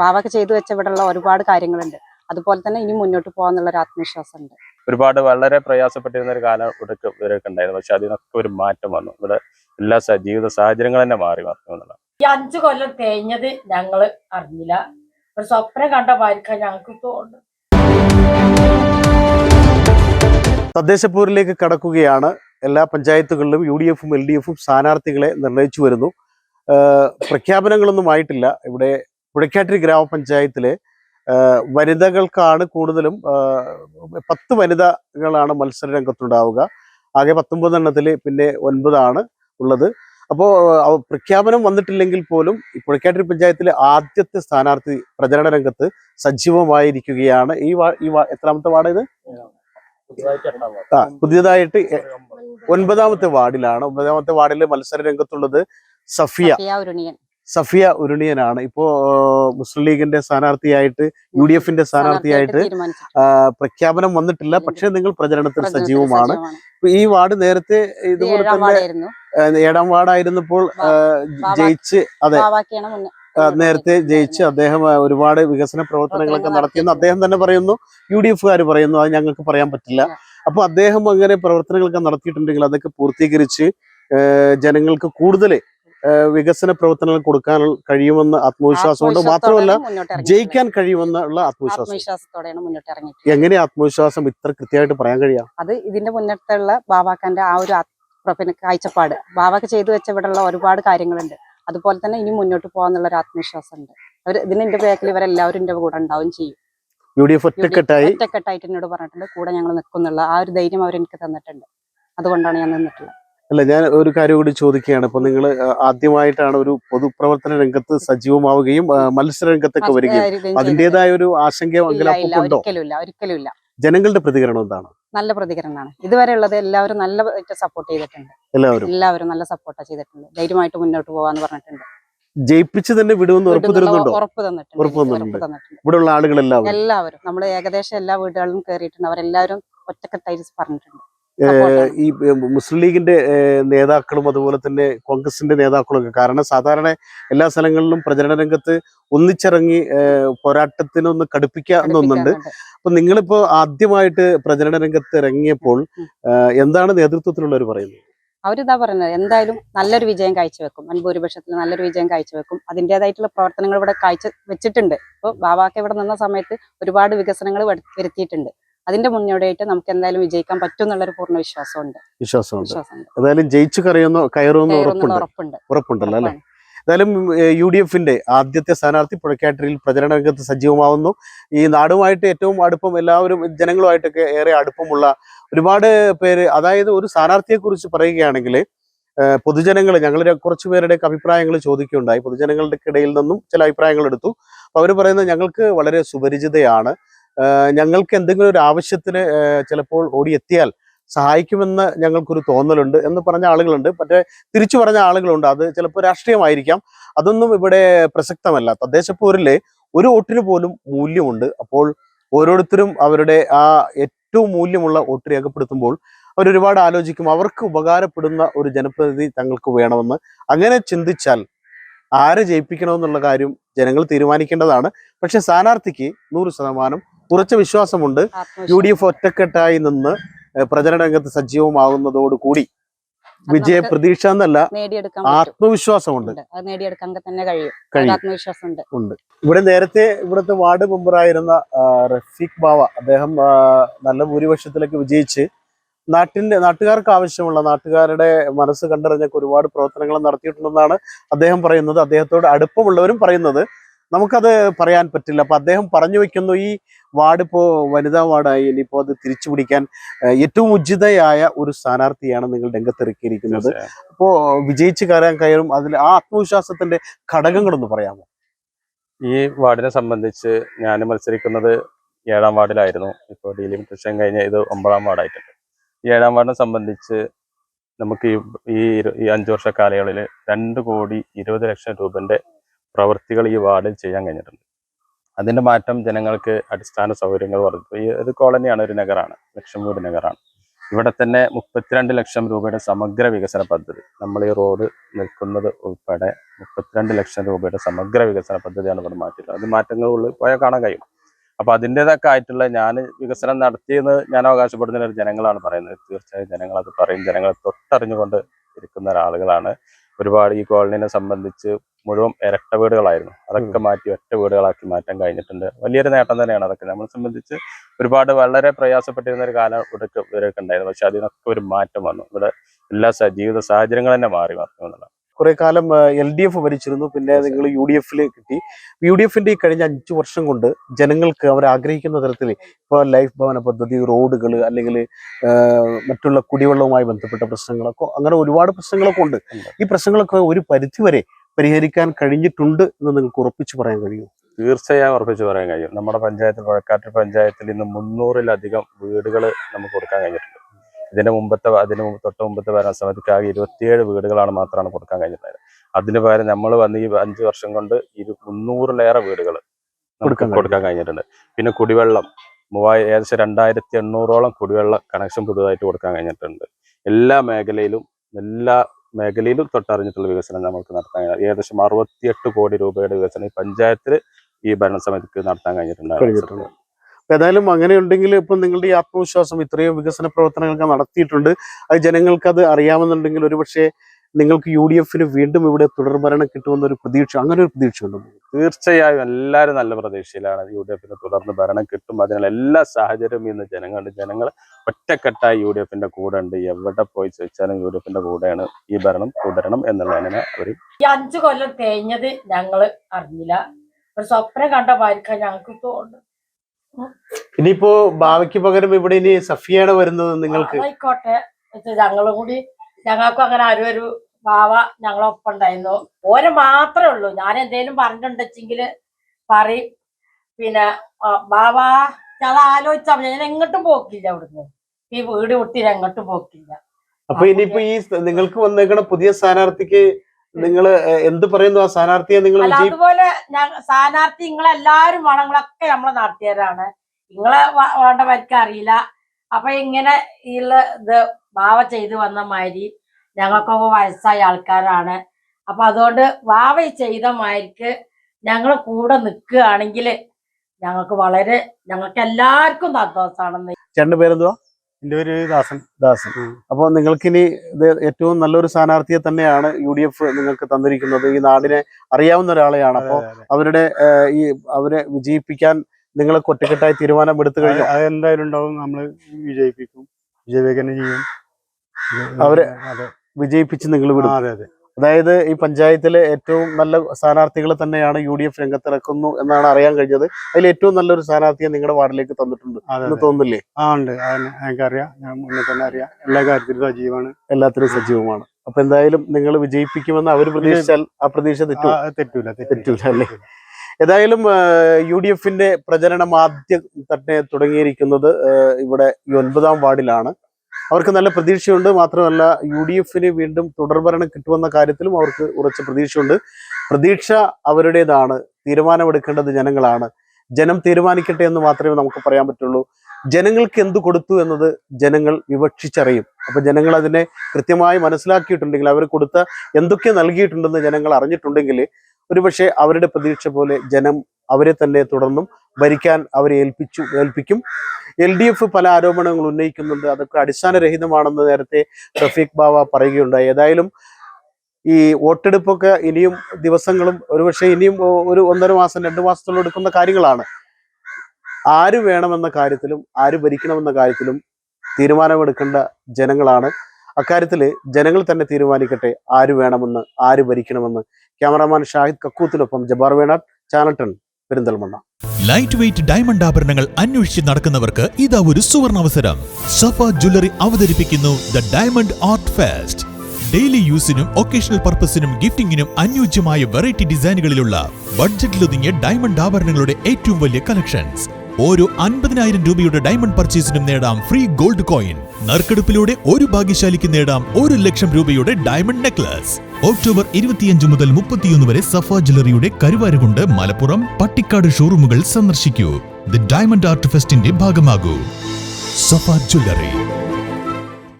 ബാവക്ക് ചെയ്തു വെച്ച ഇവിടെയുള്ള ഒരുപാട് കാര്യങ്ങളുണ്ട്. അതുപോലെ തന്നെ ഇനി മുന്നോട്ട് പോകാന്നുള്ള ഒരു ആത്മവിശ്വാസമുണ്ട്. ഒരുപാട് വളരെ പ്രയാസപ്പെട്ടിരുന്ന ഒരു കാലം ഇവിടേക്ക് ഇവരൊക്കെ ഉണ്ടായിരുന്നു. പക്ഷെ അതിനൊക്കെ ഒരു മാറ്റം വന്നു. ഇവിടെ എല്ലാ ജീവിത സാഹചര്യങ്ങൾ തന്നെ മാറി എന്നുള്ളതാണ്. ഈ അഞ്ചു കൊല്ലം തേഞ്ഞത് ഞങ്ങൾ അറിഞ്ഞില്ല. ഒരു സ്വപ്നം കണ്ട വാരിക്കാൻ ഞങ്ങൾക്ക് തോന്നുന്നു. തദ്ദേശപൂരിലേക്ക് കടക്കുകയാണ്. എല്ലാ പഞ്ചായത്തുകളിലും യു ഡി എഫും എൽ ഡി എഫും സ്ഥാനാർത്ഥികളെ നിർണയിച്ചു വരുന്നു. പ്രഖ്യാപനങ്ങളൊന്നും ആയിട്ടില്ല. ഇവിടെ പുഴക്കാട്ടിരി ഗ്രാമപഞ്ചായത്തിലെ വനിതകൾക്കാണ് കൂടുതലും പത്ത് വനിതകളാണ് മത്സര രംഗത്തുണ്ടാവുക. ആകെ പത്തൊമ്പതെണ്ണത്തിൽ പിന്നെ ഒൻപതാണ് ഉള്ളത്. അപ്പോൾ പ്രഖ്യാപനം വന്നിട്ടില്ലെങ്കിൽ പോലും പുഴക്കാട്ടിരി പഞ്ചായത്തിലെ ആദ്യത്തെ സ്ഥാനാർത്ഥി പ്രചരണ രംഗത്ത് സജീവമായിരിക്കുകയാണ്. ഈ ഈ എത്രാമത്തെ വാർഡ് ഇത്? ആ പുതിയതായിട്ട് ഒൻപതാമത്തെ വാർഡിലാണ്. ഒൻപതാമത്തെ വാർഡിൽ മത്സര രംഗത്തുള്ളത് സഫിയ. സഫിയ ഉരുണിയനാണ് ഇപ്പോ മുസ്ലിം ലീഗിന്റെ സ്ഥാനാർത്ഥിയായിട്ട് യു ഡി എഫിന്റെ സ്ഥാനാർത്ഥിയായിട്ട് പ്രഖ്യാപനം വന്നിട്ടില്ല. പക്ഷെ നിങ്ങൾ പ്രചരണത്തിൽ സജീവമാണ്. ഈ വാർഡ് നേരത്തെ ഇത് ഇതുപോലെ തന്നെ ഏഴാം വാർഡായിരുന്നപ്പോൾ ജയിച്ച് അതെ നേരത്തെ ജയിച്ച് അദ്ദേഹം ഒരുപാട് വികസന പ്രവർത്തനങ്ങളൊക്കെ നടത്തിയെന്ന് അദ്ദേഹം തന്നെ പറയുന്നു. യു ഡി എഫുകാർ പറയുന്നു അത് ഞങ്ങൾക്ക് പറയാൻ പറ്റില്ല. അപ്പൊ അദ്ദേഹം അങ്ങനെ പ്രവർത്തനങ്ങളൊക്കെ നടത്തിയിട്ടുണ്ടെങ്കിൽ അതൊക്കെ പൂർത്തീകരിച്ച് ജനങ്ങൾക്ക് കൂടുതൽ വികസന പ്രവർത്തനങ്ങൾ കൊടുക്കാൻ കഴിയുമെന്ന് മാത്രമല്ല ആത്മവിശ്വാസത്തോടെയാണ് മുന്നോട്ട് ഇറങ്ങിയിട്ടുള്ളത്. ജയിക്കാൻ കഴിയുമെന്നുള്ള ആത്മവിശ്വാസം. ആത്മവിശ്വാസത്തോടെയാണ് മുന്നോട്ട് എങ്ങനെ ആത്മവിശ്വാസം ഇത്ര കൃത്യമായിട്ട് പറയാൻ കഴിയാം? അത് ഇതിന്റെ മുന്നോട്ടുള്ള ബാബാക്കാന്റെ ആ ഒരു പിന്നെ കാഴ്ചപ്പാട്. ബാബാക്ക് ചെയ്തു വെച്ച ഇവിടെയുള്ള ഒരുപാട് കാര്യങ്ങളുണ്ട്. അതുപോലെ തന്നെ ഇനി മുന്നോട്ട് പോകാന്നുള്ള ഒരു ആത്മവിശ്വാസം ഉണ്ട് അവർ ഇതിന് എന്റെ ബാക്കിൽ ഇവരെല്ലാവരും എന്റെ കൂടെ ഉണ്ടാവും ചെയ്യും. യു ഡി എഫ് ഒറ്റക്കെട്ടായി? ഒറ്റക്കെട്ടായിട്ട് എന്നോട് പറഞ്ഞിട്ടുണ്ട്. കൂടെ ഞങ്ങൾ നിൽക്കുന്നുള്ള ആ ഒരു ധൈര്യം അവർ എനിക്ക് തന്നിട്ടുണ്ട്. അതുകൊണ്ടാണ് ഞാൻ നിന്നിട്ടുള്ളത്. അല്ല ഞാൻ ഒരു കാര്യം കൂടി ചോദിക്കുകയാണ്. ഇപ്പൊ നിങ്ങൾ ആദ്യമായിട്ടാണ് ഒരു പൊതുപ്രവർത്തന രംഗത്ത് സജീവമാവുകയും മത്സര രംഗത്തൊക്കെ വരികയും. അതിന്റെതായ ഒരു ആശങ്ക ഇല്ല ഇല്ല അങ്കലാപ്പൊക്കെ ഉണ്ടോ ഒരിക്കലും ഇല്ല ഒരിക്കലും ഇല്ല ജനങ്ങളുടെ പ്രതികരണം എന്താണ്? നല്ല പ്രതികരണമാണ്. ഇതുവരെ ഉള്ളത് എല്ലാവരും നല്ല സപ്പോർട്ട് ചെയ്തിട്ടുണ്ട്. എല്ലാവരും? എല്ലാവരും നല്ല സപ്പോർട്ടാ ചെയ്തിട്ടുണ്ട്. ധൈര്യമായിട്ട് മുന്നോട്ട് പോവാന്ന് പറഞ്ഞിട്ടുണ്ട്. ജയിപ്പിച്ച് തന്നെ വിടുമെന്ന് ഉറപ്പ് തരുന്നുണ്ടോ? ഉറപ്പ് തന്നിട്ടുണ്ട്. ഉറപ്പ് എനിക്ക് തന്നിട്ടുണ്ട്. ഇവിടെ ഉള്ള ഇവിടെയുള്ള ആളുകളെല്ലാവരും? എല്ലാവരും. നമ്മൾ ഏകദേശം എല്ലാ വീടുകളിലും കയറിയിട്ടുണ്ട് അവരെല്ലാവരും ഒറ്റക്കെട്ടായിട്ട് പറഞ്ഞിട്ടുണ്ട്. ഈ മുസ്ലിം ലീഗിന്റെ നേതാക്കളും അതുപോലെ തന്നെ കോൺഗ്രസിന്റെ നേതാക്കളും ഒക്കെ കാരണം സാധാരണ എല്ലാ സ്ഥലങ്ങളിലും പ്രചരണ രംഗത്ത് ഒന്നിച്ചിറങ്ങി പോരാട്ടത്തിനൊന്ന് പഠിപ്പിക്കാറുണ്ട്. അപ്പൊ നിങ്ങളിപ്പോ ആദ്യമായിട്ട് പ്രചരണ രംഗത്ത് ഇറങ്ങിയപ്പോൾ എന്താണ് നേതൃത്വത്തിലുള്ളവർ പറയുന്നത്? അവരിതാ പറയുന്നത്. എന്തായാലും നല്ലൊരു വിജയം കാഴ്ചവെക്കും. അൻഭൂരിപക്ഷത്തിൽ നല്ലൊരു വിജയം കാഴ്ചവെക്കും. അതിന്റെതായിട്ടുള്ള പ്രവർത്തനങ്ങൾ ഇവിടെ കാഴ്ച വെച്ചിട്ടുണ്ട്. ഇപ്പോൾ ബാബാക്ക ഇവിടെ നിന്ന സമയത്ത് ഒരുപാട് വികസനങ്ങൾ വരുത്തിയിട്ടുണ്ട്. അതിന്റെ മുന്നോടിയായിട്ട് നമുക്ക് എന്തായാലും വിജയിക്കാൻ പറ്റും എന്നുള്ളൊരു പൂർണ വിശ്വാസമുണ്ട്. വിശ്വാസമുണ്ട്. എന്തായാലും ജയിച്ചു കറിയുന്ന കയറുമെന്ന് ഉറപ്പുണ്ട്. ഉറപ്പുണ്ട്. ഉറപ്പുണ്ടല്ലോ എന്തായാലും ഉറപ്പാണ്. യു ഡി എഫിന്റെ ആദ്യത്തെ സ്ഥാനാർത്ഥി പുഴക്കാട്ടിരിയിൽ പ്രചരണ രംഗത്ത് സജീവമാവുന്നു. ഈ നാടുമായിട്ട് ഏറ്റവും അടുപ്പം എല്ലാവരും ജനങ്ങളുമായിട്ടൊക്കെ ഏറെ അടുപ്പമുള്ള ഒരുപാട് പേര് അതായത് ഒരു സ്ഥാനാർത്ഥിയെ കുറിച്ച് പറയുകയാണെങ്കിൽ പൊതുജനങ്ങൾ ഞങ്ങൾ കുറച്ച് പേരുടെ അഭിപ്രായങ്ങൾ ചോദിക്കുകയുണ്ടായി. പൊതുജനങ്ങളുടെ ഇടയിൽ നിന്നും ചില അഭിപ്രായങ്ങൾ എടുത്തു. അപ്പൊ അവർ പറയുന്നത് ഞങ്ങൾക്ക് വളരെ സുപരിചിതയാണ്. ഞങ്ങൾക്ക് എന്തെങ്കിലും ഒരു ആവശ്യത്തിന് ചിലപ്പോൾ ഓടിയെത്തിയാൽ സഹായിക്കുമെന്ന് ഞങ്ങൾക്കൊരു തോന്നലുണ്ട് എന്ന് പറഞ്ഞ ആളുകളുണ്ട്. മറ്റേ തിരിച്ചു പറഞ്ഞ ആളുകളുണ്ട്. അത് ചിലപ്പോൾ രാഷ്ട്രീയമായിരിക്കാം. അതൊന്നും ഇവിടെ പ്രസക്തമല്ല. തദ്ദേശ പോരിലെ ഒരു വോട്ടിന് പോലും മൂല്യമുണ്ട്. അപ്പോൾ ഓരോരുത്തരും അവരുടെ ആ ഏറ്റവും മൂല്യമുള്ള വോട്ട് രേഖപ്പെടുത്തുമ്പോൾ അവരൊരുപാട് ആലോചിക്കും. അവർക്ക് ഉപകാരപ്പെടുന്ന ഒരു ജനപ്രതിനിധി തങ്ങൾക്ക് വേണമെന്ന്. അങ്ങനെ ചിന്തിച്ചാൽ ആരെ ജയിപ്പിക്കണമെന്നുള്ള കാര്യം ജനങ്ങൾ തീരുമാനിക്കേണ്ടതാണ്. പക്ഷെ സ്ഥാനാർത്ഥിക്ക് നൂറ് ശതമാനം ഉറച്ച വിശ്വാസമുണ്ട്. യു. ഡി എഫ് ഒറ്റക്കെട്ടായി നിന്ന് പ്രചരണ രംഗത്ത് സജീവമാകുന്നതോടുകൂടി വിജയ പ്രതീക്ഷ എന്നല്ല. ആത്മവിശ്വാസമുണ്ട്. നേടിയെടുക്കാൻ തന്നെ കഴിയും. കഴിയും. ആത്മവിശ്വാസം ഉണ്ട്. ഇവിടെ നേരത്തെ ഇവിടുത്തെ വാർഡ് മെമ്പറായിരുന്ന റഫീഖ് ബാവ അദ്ദേഹം നല്ല ഭൂരിപക്ഷത്തിലേക്ക് വിജയിച്ച് നാട്ടിന്റെ നാട്ടുകാർക്ക് ആവശ്യമുള്ള നാട്ടുകാരുടെ മനസ്സ് കണ്ടറിഞ്ഞൊക്കെ ഒരുപാട് പ്രവർത്തനങ്ങൾ നടത്തിയിട്ടുണ്ടെന്നാണ് അദ്ദേഹം പറയുന്നത്. അദ്ദേഹത്തോട് അടുപ്പമുള്ളവരും പറയുന്നത്. നമുക്കത് പറയാൻ പറ്റില്ല. അപ്പം അദ്ദേഹം പറഞ്ഞു വെക്കുന്നു ഈ വാർഡ് ഇപ്പോൾ വനിതാ വാർഡായി ഇനിയിപ്പോൾ അത് തിരിച്ചു പിടിക്കാൻ ഏറ്റവും ഉചിതയായ ഒരു സ്ഥാനാർത്ഥിയാണ് നിങ്ങൾ രംഗത്തിറക്കിയിരിക്കുന്നത് അപ്പോൾ വിജയിച്ച് കയറാൻ കയറും അതിൽ ആ ആത്മവിശ്വാസത്തിന്റെ ഘടകങ്ങളൊന്ന് പറയാമോ? ഈ വാർഡിനെ സംബന്ധിച്ച് ഞാൻ മത്സരിക്കുന്നത് ഏഴാം വാർഡിലായിരുന്നു. ഇപ്പോൾ ഡീലിമിറ്റേഷൻ കഴിഞ്ഞ് ഇത് ഒമ്പതാം വാർഡായിട്ടുണ്ട്. ഈ ഏഴാം വാർഡിനെ സംബന്ധിച്ച് നമുക്ക് ഈ ഈ അഞ്ചു വർഷ കാലയളവിൽ രണ്ട് കോടി ഇരുപത് ലക്ഷം രൂപന്റെ പ്രവൃത്തികൾ ഈ വാർഡിൽ ചെയ്യാൻ കഴിഞ്ഞിട്ടുണ്ട്. അതിന്റെ മാറ്റം ജനങ്ങൾക്ക് അടിസ്ഥാന സൗകര്യങ്ങൾ വർദ്ധിച്ചു ഈ ഒരു കോളനിയാണ് ഒരു നഗരമാണ് ലക്ഷം നഗറാണ്. ഇവിടെ തന്നെ മുപ്പത്തിരണ്ട് ലക്ഷം രൂപയുടെ സമഗ്ര വികസന പദ്ധതി നമ്മൾ ഈ റോഡ് നിൽക്കുന്നത് ഉൾപ്പെടെ മുപ്പത്തിരണ്ട് ലക്ഷം രൂപയുടെ സമഗ്ര വികസന പദ്ധതിയാണ് ഇവിടെ മാറ്റിയിട്ടുള്ളത്. അത് മാറ്റങ്ങൾ ഉള്ളിൽ പോയാൽ കാണാൻ കഴിയും. അപ്പോൾ അതിന്റെതൊക്കെ ആയിട്ടുള്ള ഞാൻ വികസനം നടത്തിയെന്ന് ഞാൻ അവകാശപ്പെടുന്ന ഒരു ജനങ്ങളാണ് പറയുന്നത്. തീർച്ചയായും ജനങ്ങളത് പറയും. ജനങ്ങളെ തൊട്ടറിഞ്ഞുകൊണ്ട് ഇരിക്കുന്ന ഒരാളുകളാണ്. ഒരുപാട് ഈ കോളനിനെ സംബന്ധിച്ച് മുഴുവൻ ഇരട്ട വീടുകളായിരുന്നു. അതൊക്കെ മാറ്റി ഒറ്റ വീടുകളാക്കി മാറ്റാൻ കഴിഞ്ഞിട്ടുണ്ട്. വലിയൊരു നേട്ടം തന്നെയാണ് അതൊക്കെ. നമ്മളെ സംബന്ധിച്ച് ഒരുപാട് വളരെ പ്രയാസപ്പെട്ടിരുന്ന ഒരു കാലം ഇവിടെ ഇവരൊക്കെ ഉണ്ടായിരുന്നു. പക്ഷെ അതിനൊക്കെ ഒരു മാറ്റം വന്നു. ഇവിടെ എല്ലാ ജീവിത സാഹചര്യങ്ങൾ തന്നെ മാറി മാറുന്നു എന്നുള്ളതാണ്. കുറെ കാലം എൽ ഡി എഫ് ഭരിച്ചിരുന്നു. പിന്നെ നിങ്ങൾ യു ഡി എഫിൽ കിട്ടി. യു ഡി എഫിന്റെ ഈ കഴിഞ്ഞ അഞ്ചു വർഷം കൊണ്ട് ജനങ്ങൾക്ക് അവർ ആഗ്രഹിക്കുന്ന തരത്തിൽ ഇപ്പോൾ ലൈഫ് ഭവന പദ്ധതി റോഡുകൾ അല്ലെങ്കിൽ മറ്റുള്ള കുടിവെള്ളവുമായി ബന്ധപ്പെട്ട പ്രശ്നങ്ങളൊക്കെ അങ്ങനെ ഒരുപാട് പ്രശ്നങ്ങളൊക്കെ ഉണ്ട്. ഈ പ്രശ്നങ്ങളൊക്കെ ഒരു പരിധിവരെ പരിഹരിക്കാൻ കഴിഞ്ഞിട്ടുണ്ട് എന്ന് നിങ്ങൾക്ക് ഉറപ്പിച്ചു പറയാൻ കഴിയും തീർച്ചയായും ഉറപ്പിച്ച് പറയാൻ കഴിയും. നമ്മുടെ പഞ്ചായത്തിൽ പുഴക്കാട്ട് പഞ്ചായത്തിൽ ഇന്ന് മുന്നൂറിലധികം വീടുകൾ നമുക്ക് കൊടുക്കാൻ കഴിഞ്ഞിട്ടുണ്ട്. ഇതിന്റെ മുമ്പത്തെ അതിന് തൊട്ട് മുമ്പത്തെ ഭരണസമിതിക്ക് ആകെ ഇരുപത്തിയേഴ് വീടുകളാണ് മാത്രമാണ് കൊടുക്കാൻ കഴിഞ്ഞിട്ടുണ്ടായത് അതിന് പകരം നമ്മൾ വന്ന് ഈ അഞ്ച് വർഷം കൊണ്ട് ഇരു മുന്നൂറിലേറെ വീടുകൾ കൊടുക്കാൻ കൊടുക്കാൻ കഴിഞ്ഞിട്ടുണ്ട് പിന്നെ കുടിവെള്ളം മൂവായി ഏകദേശം രണ്ടായിരത്തി എണ്ണൂറോളം കുടിവെള്ള കണക്ഷൻ പുതുതായിട്ട് കൊടുക്കാൻ കഴിഞ്ഞിട്ടുണ്ട് എല്ലാ മേഖലയിലും എല്ലാ മേഖലയിലും തൊട്ടറിഞ്ഞിട്ടുള്ള വികസനം നമ്മൾക്ക് നടത്താൻ. ഏകദേശം അറുപത്തിയെട്ട് കോടി രൂപയുടെ വികസനം ഈ പഞ്ചായത്തിൽ ഈ ഭരണസമിതിക്ക് നടത്താൻ കഴിഞ്ഞിട്ടുണ്ട്. അപ്പൊ ഏതായാലും അങ്ങനെ ഉണ്ടെങ്കിൽ ഇപ്പം നിങ്ങളുടെ ഈ ആത്മവിശ്വാസം ഇത്രയും വികസന പ്രവർത്തനങ്ങളൊക്കെ നടത്തിയിട്ടുണ്ട്. അത് ജനങ്ങൾക്ക് അത് അറിയാമെന്നുണ്ടെങ്കിൽ ഒരുപക്ഷെ നിങ്ങൾക്ക് യു ഡി എഫിന് വീണ്ടും ഇവിടെ തുടർഭരണം കിട്ടുമെന്ന ഒരു പ്രതീക്ഷ അങ്ങനെ ഒരു പ്രതീക്ഷ ഉണ്ടോ? തീർച്ചയായും എല്ലാവരും നല്ല പ്രതീക്ഷയിലാണ് യു ഡി എഫിന് തുടർന്ന് ഭരണം കിട്ടും. അതിനുള്ള എല്ലാ സാഹചര്യവും ഇന്ന് ജനങ്ങളുണ്ട്. ജനങ്ങൾ ഒറ്റക്കെട്ടായി യു ഡി എഫിന്റെ കൂടെ ഉണ്ട്. എവിടെ പോയി ചോദിച്ചാലും യു ഡി എഫിന്റെ കൂടെയാണ് ഈ ഭരണം തുടരണം എന്നുള്ളതിനെ അവർ ഈ അഞ്ചു കൊല്ലം തേഞ്ഞത് ഞങ്ങൾ അറിഞ്ഞില്ല. ഒരു സ്വപ്നം കണ്ട വാരിക്കാൻ ഞങ്ങൾക്ക് തോന്നുന്നു ഇനിയിപ്പോ ബാബയ്ക്ക് പകരം ഇവിടെ ഇനി സഫിയാണ് വരുന്നത് നിങ്ങൾക്ക്? ആയിക്കോട്ടെ. ഞങ്ങളും കൂടി ഞങ്ങൾക്കും അങ്ങനെ ആരും ഒരു ബാവ ഞങ്ങളൊപ്പം ഉണ്ടായിരുന്നു ഓരെ മാത്രമേ ഉള്ളൂ. ഞാൻ എന്തേലും പറഞ്ഞിട്ടുണ്ടെച്ചെങ്കിൽ പറയും. പിന്നെ ബാവ ഞാൻ ആലോചിച്ചാ ഞാൻ എങ്ങോട്ടും പോക്കില്ല അവിടുന്ന്. ഈ വീട് വിട്ട് ഞാൻ എങ്ങോട്ടും പോക്കില്ല. അപ്പൊ ഇനിയിപ്പോ ഈ നിങ്ങൾക്ക് വന്നേക്കണ പുതിയ സ്ഥാനാർത്ഥിക്ക് നിങ്ങൾ എന്ത് പറയുന്നു? ആ സ്ഥാനാർത്ഥിയെ നിങ്ങൾ അതുപോലെ സ്ഥാനാർത്ഥി നിങ്ങളെല്ലാരും വേണങ്ങളൊക്കെ നമ്മളെ നടത്തിയവരാണ് നിങ്ങളെ വേണ്ടവർക്ക് അറിയില്ല. അപ്പൊ ഇങ്ങനെ ഉള്ള ഇത് വാവ ചെയ്തു വന്ന മാതിരി ഞങ്ങൾക്കൊക്കെ വയസ്സായ ആൾക്കാരാണ്. അപ്പൊ അതുകൊണ്ട് വാവ ചെയ്ത മാതിരിക്ക് ഞങ്ങൾ കൂടെ നിൽക്കുകയാണെങ്കിൽ ഞങ്ങൾക്ക് വളരെ ഞങ്ങൾക്ക് എല്ലാവർക്കും സന്തോഷമാണെന്ന് ചേട്ടന്റെ പേരെന്തുവാ? എന്റെ പേര് ദാസൻ. ദാസൻ. അപ്പോൾ നിങ്ങൾക്കിനി ഇത് ഏറ്റവും നല്ലൊരു സ്ഥാനാർത്ഥിയെ തന്നെയാണ് യു ഡി എഫ് നിങ്ങൾക്ക് തന്നിരിക്കുന്നത്. ഈ നാടിനെ അറിയാവുന്ന ഒരാളെയാണ്. അപ്പോൾ. അവരുടെ ഈ അവരെ വിജയിപ്പിക്കാൻ നിങ്ങൾ ഒറ്റക്കെട്ടായി തീരുമാനം എടുത്തു കഴിഞ്ഞു? അത് എന്തായാലും ഉണ്ടാവും. നമ്മൾ വിജയിപ്പിക്കും. വിജയിപ്പിക്കുക ചെയ്യും. അവരെ വിജയിപ്പിച്ച് നിങ്ങൾ വിടും. അതെ അതെ. അതായത് ഈ പഞ്ചായത്തിലെ ഏറ്റവും നല്ല സ്ഥാനാർത്ഥികൾ തന്നെയാണ് യു ഡി എഫ് രംഗത്തിറക്കുന്നു എന്നാണ് അറിയാൻ കഴിഞ്ഞത്. അതിൽ ഏറ്റവും നല്ലൊരു സ്ഥാനാർത്ഥിയെ നിങ്ങളുടെ വാർഡിലേക്ക് തന്നിട്ടുണ്ട് എന്ന്. തോന്നുന്നില്ലേ? ആ ഉണ്ട്. എനിക്കറിയാം. ഞാൻ മുന്നേ തന്നെ അറിയാം. എല്ലാ കാര്യത്തിലും സജീവമാണ്. എല്ലാത്തിലും സജീവമാണ്. അപ്പൊ എന്തായാലും നിങ്ങൾ വിജയിപ്പിക്കുമെന്ന് അവർ പ്രതീക്ഷിച്ചാൽ ആ പ്രതീക്ഷ തെറ്റൂല തെറ്റൂല അല്ലേ? ഏതായാലും യു ഡി എഫിന്റെ പ്രചരണം ആദ്യം തന്നെ തുടങ്ങിയിരിക്കുന്നത് ഇവിടെ ഈ ഒൻപതാം വാർഡിലാണ്. അവർക്ക് നല്ല പ്രതീക്ഷയുണ്ട്. മാത്രമല്ല യു ഡി എഫിന് വീണ്ടും തുടർഭരണം കിട്ടുമെന്ന കാര്യത്തിലും അവർക്ക് ഉറച്ച പ്രതീക്ഷയുണ്ട്. പ്രതീക്ഷ അവരുടേതാണ്. തീരുമാനമെടുക്കേണ്ടത് ജനങ്ങളാണ്. ജനം തീരുമാനിക്കട്ടെ എന്ന് മാത്രമേ നമുക്ക് പറയാൻ പറ്റുള്ളൂ. ജനങ്ങൾക്ക് എന്ത് കൊടുത്തു എന്നത് ജനങ്ങൾ വിവക്ഷിച്ചറിയും. അപ്പൊ ജനങ്ങൾ അതിനെ കൃത്യമായി മനസ്സിലാക്കിയിട്ടുണ്ടെങ്കിൽ അവർ കൊടുത്ത എന്തൊക്കെ നൽകിയിട്ടുണ്ടെന്ന് ജനങ്ങൾ അറിഞ്ഞിട്ടുണ്ടെങ്കിൽ ഒരുപക്ഷെ അവരുടെ പ്രതീക്ഷ പോലെ ജനം അവരെ തന്നെ തുടർന്നും ഭരിക്കാൻ അവരെ ഏൽപ്പിച്ചു ഏൽപ്പിക്കും. എൽ ഡി എഫ് പല ആരോപണങ്ങൾ ഉന്നയിക്കുന്നുണ്ട്. അതൊക്കെ അടിസ്ഥാനരഹിതമാണെന്ന് നേരത്തെ റഫീഖ് ബാവ പറയുകയുണ്ടായി. ഏതായാലും ഈ വോട്ടെടുപ്പൊക്കെ ഇനിയും ദിവസങ്ങളും ഒരുപക്ഷെ ഇനിയും ഒരു ഒന്നര മാസം രണ്ട് മാസത്തോളം എടുക്കുന്ന കാര്യങ്ങളാണ്. ആര് വേണമെന്ന കാര്യത്തിലും ആര് ഭരിക്കണമെന്ന കാര്യത്തിലും തീരുമാനമെടുക്കേണ്ട ജനങ്ങളാണ്. അക്കാര്യത്തിൽ ജനങ്ങൾ തന്നെ തീരുമാനിക്കട്ടെ ആര് വേണമെന്ന് ആര് ഭരിക്കണമെന്ന്. ക്യാമറാമാൻ ഷാഹിദ് കക്കൂത്തിനൊപ്പം ജബാർ വേണാട് ചാനൽ ടൺ പെരിന്തൽമണ്ണ. ലൈറ്റ് വെയിറ്റ് ഡയമണ്ട് ആഭരണങ്ങൾ അന്വേഷിച്ച് നടക്കുന്നവർക്ക് ഇതാ ഒരു സുവർണ അവസരം. സഫ ജ്വല്ലറി അവതരിപ്പിക്കുന്നു the diamond art fest daily യൂസിനും occasional പർപ്പസിനും ഗിഫ്റ്റിംഗിനും അനുയോജ്യമായ വെറൈറ്റി ഡിസൈനുകളിലുള്ള ബഡ്ജറ്റിലൊതുങ്ങിയ ഡയമണ്ട് ആഭരണങ്ങളുടെ ഏറ്റവും വലിയ കളക്ഷൻസ് ഓരോ അൻപതിനായിരം രൂപയുടെ ഡയമണ്ട് പർച്ചേസിനും നേടാം ഫ്രീ ഗോൾഡ് കോയിൻ നറുക്കെടുപ്പിലൂടെ ഒരു ഭാഗ്യശാലിക്ക് നേടാം ഒരു ലക്ഷം രൂപയുടെ ഡയമണ്ട് നെക്ലസ് ഒക്ടോബർ ഇരുപത്തിയഞ്ച് മുതൽ മുപ്പത്തിയൊന്ന് വരെ സഫ ജ്വല്ലറിയുടെ കരുവാരുകൊണ്ട് മലപ്പുറം പട്ടിക്കാട് ഷോറൂമുകൾ സന്ദർശിക്കൂ. ദി ഡയമണ്ട് ആർട്ട് ഫെസ്റ്റിന്റെ ഭാഗമാകൂ. സഫ ജ്വല്ലറി.